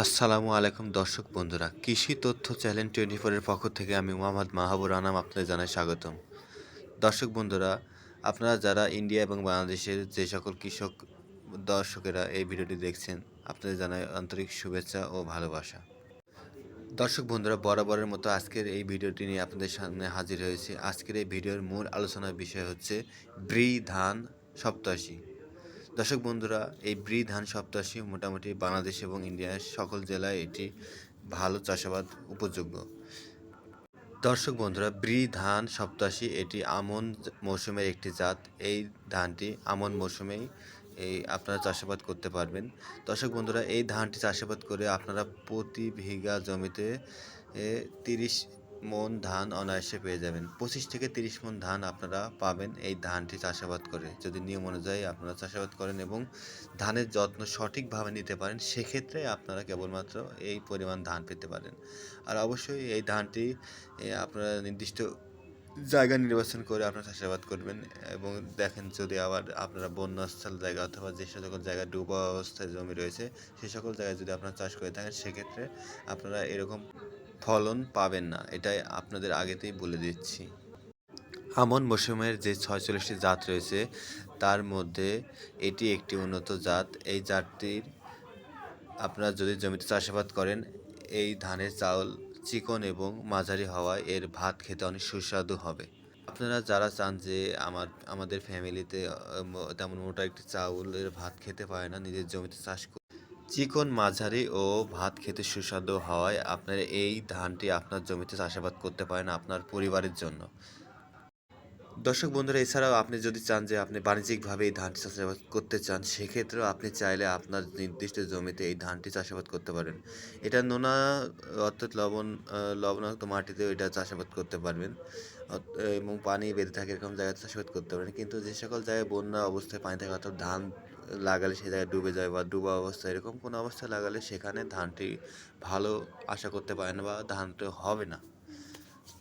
আসসালামু আলাইকুম দর্শক বন্ধুরা, কৃষি তথ্য চ্যানেল টোয়েন্টি ফোরের পক্ষ থেকে আমি মোহাম্মদ মাহাবুর আনাম আপনাদের জানাই স্বাগতম। দর্শক বন্ধুরা, আপনারা যারা ইন্ডিয়া এবং বাংলাদেশের যে সকল কৃষক দর্শকেরা এই ভিডিওটি দেখছেন, আপনাদের জানাই আন্তরিক শুভেচ্ছা ও ভালোবাসা। দর্শক বন্ধুরা, বরাবরের মতো আজকের এই ভিডিওটি নিয়ে আপনাদের সামনে হাজির হয়েছে। আজকের এই ভিডিওর মূল আলোচনার বিষয় হচ্ছে ব্রি ধান সপ্তাশী। দর্শক বন্ধুরা, এই ব্রি ধান সপ্তাশী মোটামুটি বাংলাদেশ এবং ইন্ডিয়ার সকল জেলায় এটি ভালো চাষাবাদ উপযোগ্য। দর্শক বন্ধুরা ব্রি ধান সপ্তাশী এটি আমন মৌসুমের একটি জাত। এই ধানটি আমন মৌসুমেই এই আপনারা চাষাবাদ করতে পারবেন। দর্শক বন্ধুরা, এই ধানটি চাষাবাদ করে আপনারা প্রতি বিঘা জমিতে তিরিশ মন ধান অনায়াসে পেয়ে যাবেন। পঁচিশ থেকে তিরিশ মন ধান আপনারা পাবেন এই ধানটি চাষাবাদ করে। যদি নিয়ম অনুযায়ী আপনারা চাষাবাদ করেন এবং ধানের যত্ন সঠিকভাবে নিতে পারেন, সেক্ষেত্রে আপনারা কেবলমাত্র এই পরিমাণ ধান পেতে পারেন। আর অবশ্যই এই ধানটি আপনারা নির্দিষ্ট জায়গা নির্বাচন করে আপনারা চাষাবাদ করবেন এবং দেখেন যদি আবার আপনারা বন্যাস্থল জায়গা অথবা যে সকল জায়গায় ডুবা অবস্থায় জমি রয়েছে, সে সকল জায়গায় যদি আপনারা চাষ করে থাকেন, সেক্ষেত্রে আপনারা এরকম ফলন পাবেন না, এটাই আপনাদের আগেতেই বলে দিচ্ছি। আমন মৌসুমের যে ছয়চল্লিশটি জাত রয়েছে, তার মধ্যে এটি একটি উন্নত জাত। এই জাতটির আপনারা যদি জমিতে চাষাবাদ করেন, এই ধানের চাউল চিকন এবং মাঝারি হওয়ায় এর ভাত খেতে অনেক সুস্বাদু হবে। আপনারা যারা চান যে আমার, আমাদের ফ্যামিলিতে তেমন মোটা একটি চাউলের ভাত খেতে পারে না, নিজের জমিতে চাষ চিকন মাঝারি ও ভাত খেতে সুস্বাদু হওয়ায় আপনার এই ধানটি আপনার জমিতে চাষাবাদ করতে পারেন আপনার পরিবারের জন্য। দর্শক বন্ধুরা, এছাড়াও আপনি যদি চান যে আপনি বাণিজ্যিকভাবে এই ধানটি চাষাবাদ করতে চান, সেক্ষেত্রেও আপনি চাইলে আপনার নির্দিষ্ট জমিতে এই ধানটি চাষাবাদ করতে পারেন। এটা নোনা, অর্থাৎ লবণ লবণাক্ত মাটিতেও এটা চাষাবাদ করতে পারবেন। এবং পানি বেঁধে থাকে এরকম জায়গায় চাষাবাদ করতে পারেন। কিন্তু যে সকল জায়গায় বন্যা অবস্থায় পানি থাকে, অর্থাৎ ধান লাগালে সে জায়গায় ডুবে যায় বা ডুবা অবস্থা, এরকম কোনো অবস্থায় লাগালে সেখানে ধানটি ভালো আশা করতে পারে না বা ধানটি হবে না।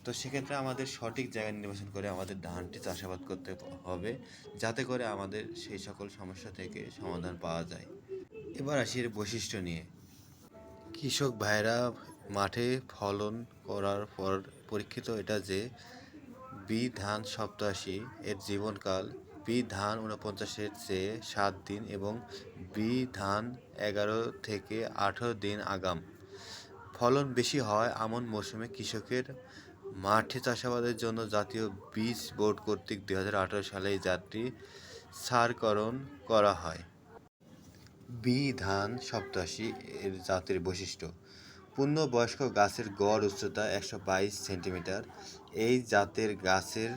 তো সেক্ষেত্রে আমাদের সঠিক জায়গা নির্বাচন করে আমাদের ধানটি চাষাবাদ করতে হবে, যাতে করে আমাদের সেই সকল সমস্যা থেকে সমাধান পাওয়া যায়। এবার আসি এর বৈশিষ্ট্য নিয়ে। কৃষক ভাইরা মাঠে ফলন করার পর পরীক্ষিত এটা যে, বি ধান সপ্তাশি এর জীবনকাল বি ধান উনপঞ্চাশের চেয়ে সাত দিন এবং বি ধান এগারো থেকে আঠেরো দিন আগাম। ফলন বেশি হয় আমন মৌসুমে কৃষকের মাঠে চাষাবাদের জন্য জাতীয় বীজ বোর্ড কর্তৃক দুই হাজার আঠারো সালে এই জাতটি সারকরণ করা হয়। বি ধান সপ্তাশি এর জাতের বৈশিষ্ট্য। পূর্ণবয়স্ক গাছের গড় উচ্চতা একশো বাইশ সেন্টিমিটার। এই জাতের গাছের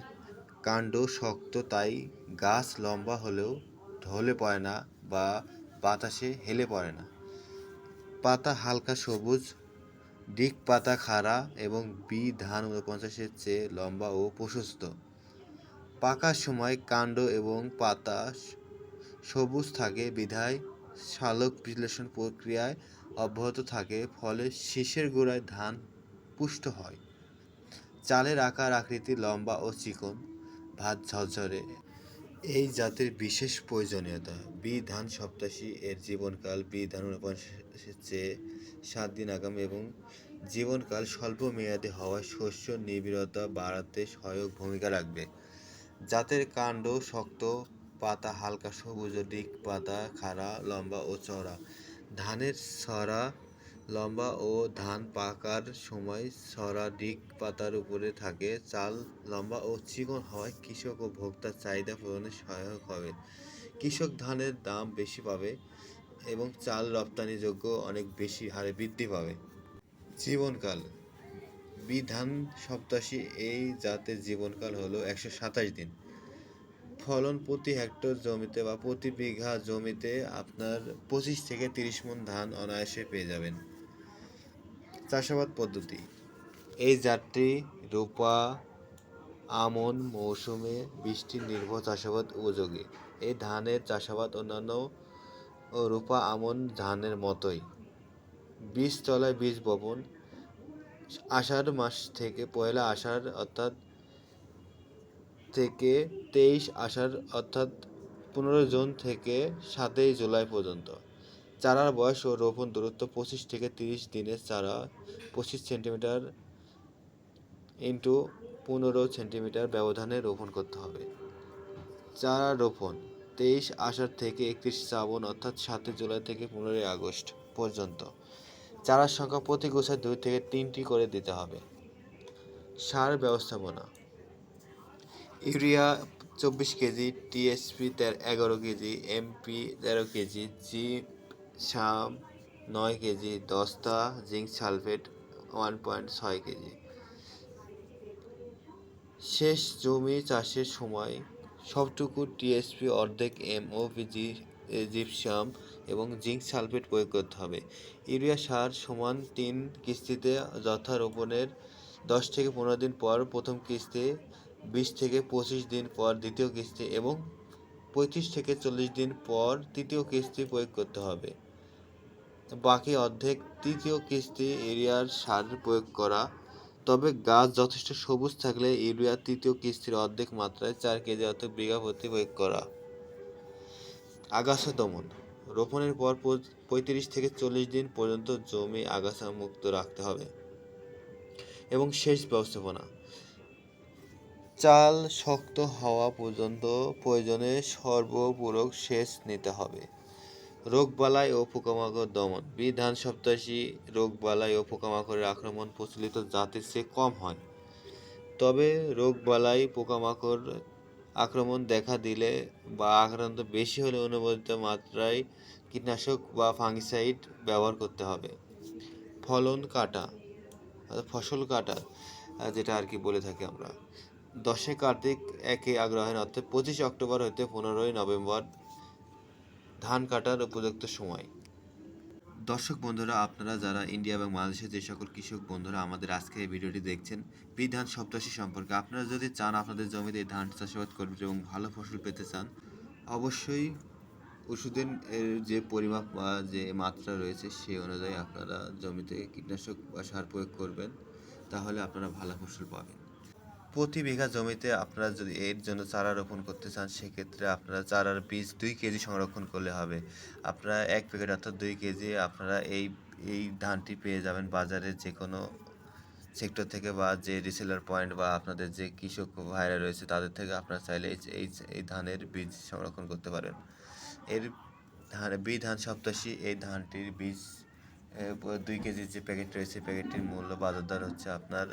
কাণ্ড শক্ত, তাই গাছ লম্বা হলেও ঢলে পড়ে না বা বাতাসে হেলে পড়ে না। পাতা হালকা সবুজ, ডিক পাতা খাড়া এবং বি ধান উনপঞ্চাশের চেয়ে লম্বা ও প্রশস্ত। পাকার সময় কাণ্ড এবং পাতা সবুজ থাকে, বিধায় সালোক বিশ্লেষণ প্রক্রিয়ায় অব্যাহত থাকে, ফলে শীষের গোড়ায় ধান পুষ্ট হয়। চালের আকার আকৃতি লম্বা ও চিকন। ভাত ঝরঝরে। এই জাতের বিশেষ প্রয়োজনীয়তা বি ধান সপ্তাশী এর জীবনকাল বি ধান উনপঞ্চাশের চেয়ে সাত দিন আগাম এবং জীবনকাল স্বল্প মেয়াদী হওয়ায় শস্য নিবিড়তা বাড়াতে সহায়ক ভূমিকা রাখবে। জাতের কাণ্ড শক্ত, পাতা হালকা সবুজ ডিক পাতা খাড়া, লম্বা ও চওড়া। ধানের ছড়া লম্বা ও ধান পাকার সময় ডিক পাতার উপরে থাকে। চাল লম্বা ও চিকন হওয়ায় কৃষক ও ভোক্তার চাহিদা পূরণে সহায়ক হবে। কৃষক ধানের দাম বেশি পাবে এবং চাল রপ্তানিযোগ্য অনেক বেশি হারে বৃদ্ধি পাবে। জীবনকাল। বিধান সপ্তাশী এই জাতের জীবনকাল হলো একশো সাতাশ দিন। ফলন প্রতি হেক্টর জমিতে বা প্রতি বিঘা জমিতে আপনার পঁচিশ থেকে তিরিশ মন ধান অনায়াসে পেয়ে যাবেন। চাষাবাদ পদ্ধতি। এই জাতটি রূপা, আমন, মৌসুমে বৃষ্টি নির্ভর চাষাবাদ উপযোগী। এই ধানের চাষাবাদ অন্যান্য রূপা, আমন ধানের মতোই। বীজ তলায় বীজ বপন। আষাঢ় মাস থেকে পয়লা আষাঢ় অর্থাৎ থেকে তেইশ আষাঢ় অর্থাৎ পনেরো জুন থেকে সাতই জুলাই পর্যন্ত। চারার বয়স ও রোপণ দূরত্ব পঁচিশ থেকে তিরিশ দিনের চারা পঁচিশ সেন্টিমিটার ইন্টু পনেরো সেন্টিমিটার ব্যবধানে রোপণ করতে হবে। চারা রোপণ তেইশ আষাঢ় থেকে একত্রিশ শ্রাবণ অর্থাৎ সাতই জুলাই থেকে পনেরোই আগস্ট পর্যন্ত। চারার সংখ্যা প্রতি গোছায় দুই থেকে তিনটি করে দিতে হবে। সার ব্যবস্থাপনা। ইউরিয়া চব্বিশ কেজি টিএসপি এগারো কেজি এমপি তেরো কেজি, জি সাম নয় কেজি, দস্তা, জিঙ্ক সালফেট ওয়ান পয়েন্ট ছয় কেজি। শেষ জমি চাষের সময় সবটুকু টিএসপি অর্ধেক এমওপিজি জিপসাম এবং জিঙ্ক সালফেট প্রয়োগ করতে হবে। ইউরিয়া সার সমান তিন কিস্তিতে যথা রোপণের দশ থেকে পনেরো দিন পর প্রথম কিস্তি, বিশ থেকে পঁচিশ দিন পর দ্বিতীয় কিস্তি এবং পঁয়ত্রিশ থেকে চল্লিশ দিন পর তৃতীয় কিস্তি প্রয়োগ করতে হবে। বাকি অর্ধেক তৃতীয় কিস্তি ইউরিয়ার সার প্রয়োগ করা। তবে গাছ যথেষ্ট সবুজ থাকলে ইউরিয়া তৃতীয় কিস্তির অর্ধেক মাত্রায় চার কেজি অর্থ বিঘা প্রতি প্রয়োগ করা। আগাছা দমন। রোপণের পর পঁয়ত্রিশ থেকে চল্লিশ দিন পর্যন্ত জমি আগাছা মুক্ত রাখতে হবে। এবং সেচ ব্যবস্থাপনা। চাল শক্ত হওয়া পর্যন্ত প্রয়োজনে সর্বপূরক সেচ নিতে হবে। রোগবালাই ও পোকামাকড় দমন। বি ধান সপ্তাশী রোগবালাই ও পোকামাকড়ের আক্রমণ প্রচলিত জাতের চেয়ে কম হয়। তবে রোগবালাই, পোকামাকড় আক্রমণ দেখা দিলে বা আক্রান্ত বেশি হলে অনুমোদিত মাত্রায় কীটনাশক বা ফাঙ্গিসাইড ব্যবহার করতে হবে। ফলন কাটা ফসল কাটা যেটা আর কি বলে থাকি আমরা। দশে কার্তিক একে আগ্রহের অর্থাৎ পঁচিশে অক্টোবর হতে পনেরোই নভেম্বর ধান কাটার উপযুক্ত সময়। দর্শক বন্ধুরা, আপনারা যারা ইন্ডিয়া এবং বাংলাদেশের যে সকল কৃষক বন্ধুরা আমাদের আজকে এই ভিডিওটি দেখছেন, বিধান সপ্তাশী সম্পর্কে আপনারা যদি চান আপনাদের জমিতে ধান চাষাবাদ করবেন এবং ভালো ফসল পেতে চান, অবশ্যই ওষুধের এর যে পরিমাপ বা যে মাত্রা রয়েছে সেই অনুযায়ী আপনারা জমিতে কীটনাশক বা সার প্রয়োগ করবেন, তাহলে আপনারা ভালো ফসল পাবেন। প্রতি বিঘা জমিতে আপনারা যদি এর জন্য চারা রোপণ করতে চান, সেক্ষেত্রে আপনারা চারার বীজ দুই কেজি সংরক্ষণ করলে হবে। আপনারা এক প্যাকেট অর্থাৎ দুই কেজি আপনারা এই এই ধানটি পেয়ে যাবেন বাজারে যে কোনো সেক্টর থেকে বা যে রিসেলার পয়েন্ট বা আপনাদের যে কৃষক ভাইরা রয়েছে, তাদের থেকে আপনারা চাইলে এই এই ধানের বীজ সংরক্ষণ করতে পারেন। এর ধান বি ধান সপ্তাশী এই ধানটির বীজ দুই কেজির যে প্যাকেট রয়েছে প্যাকেটটির মূল্য বাজার দর হচ্ছে আপনার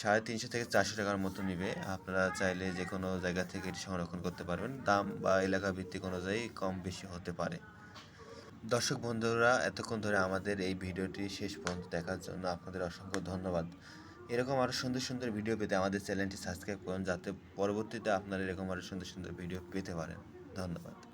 সাড়ে তিনশো থেকে চারশো টাকার মতো নিবে। আপনারা চাইলে যে কোনো জায়গা থেকে এটি সংরক্ষণ করতে পারবেন। দাম বা এলাকা ভিত্তিক অনুযায়ী কম বেশি হতে পারে। দর্শক বন্ধুরা, এতক্ষণ ধরে আমাদের এই ভিডিওটি শেষ পর্যন্ত দেখার জন্য আপনাদের অসংখ্য ধন্যবাদ। এরকম আরও সুন্দর সুন্দর ভিডিও পেতে আমাদের চ্যানেলটি সাবস্ক্রাইব করুন, যাতে পরবর্তীতে আপনারা এরকম আরও সুন্দর সুন্দর ভিডিও পেতে পারেন। ধন্যবাদ।